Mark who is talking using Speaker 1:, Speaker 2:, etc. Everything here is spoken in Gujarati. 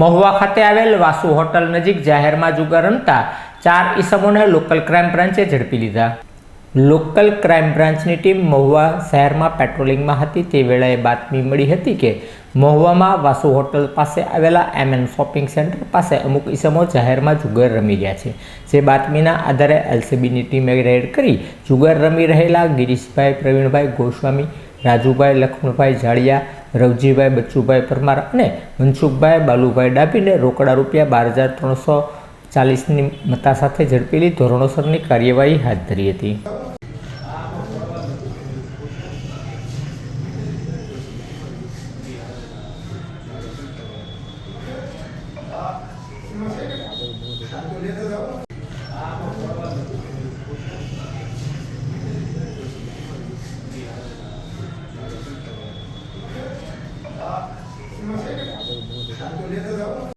Speaker 1: મહુવા ખાતે આવેલ વાસુ હોટલ નજીક જાહેરમાં જુગાર રમતા ચાર ઈસમોને લોકલ ક્રાઇમ બ્રાન્ચે ઝડપી લીધા. લોકલ ક્રાઇમ બ્રાન્ચની ટીમ મહુવા શહેરમાં પેટ્રોલિંગમાં હતી. તે વેળાએ બાતમી મળી હતી કે મહુવામાં વાસુ હોટલ પાસે આવેલા એમએન શોપિંગ સેન્ટર પાસે અમુક ઈસમો જાહેરમાં જુગાર રમી રહ્યા છે. જે બાતમીના આધારે એલસીબીની ટીમે રેડ કરી જુગાર રમી રહેલા ગિરીશભાઈ પ્રવીણભાઈ ગોસ્વામી, રાજુભાઈ લક્ષ્મણભાઈ જાડિયા રવજીભાઈ, બચ્ચુભાઈ પરમાર અને મનસુખભાઈ બાલુભાઈ ડાભીને રોકડા રૂપિયા બાર હજાર ત્રણસો ચાલીસની મતા સાથે ઝડપેલી ધોરણોસરની કાર્યવાહી હાથ ધરી હતી. Están doliendo de agua.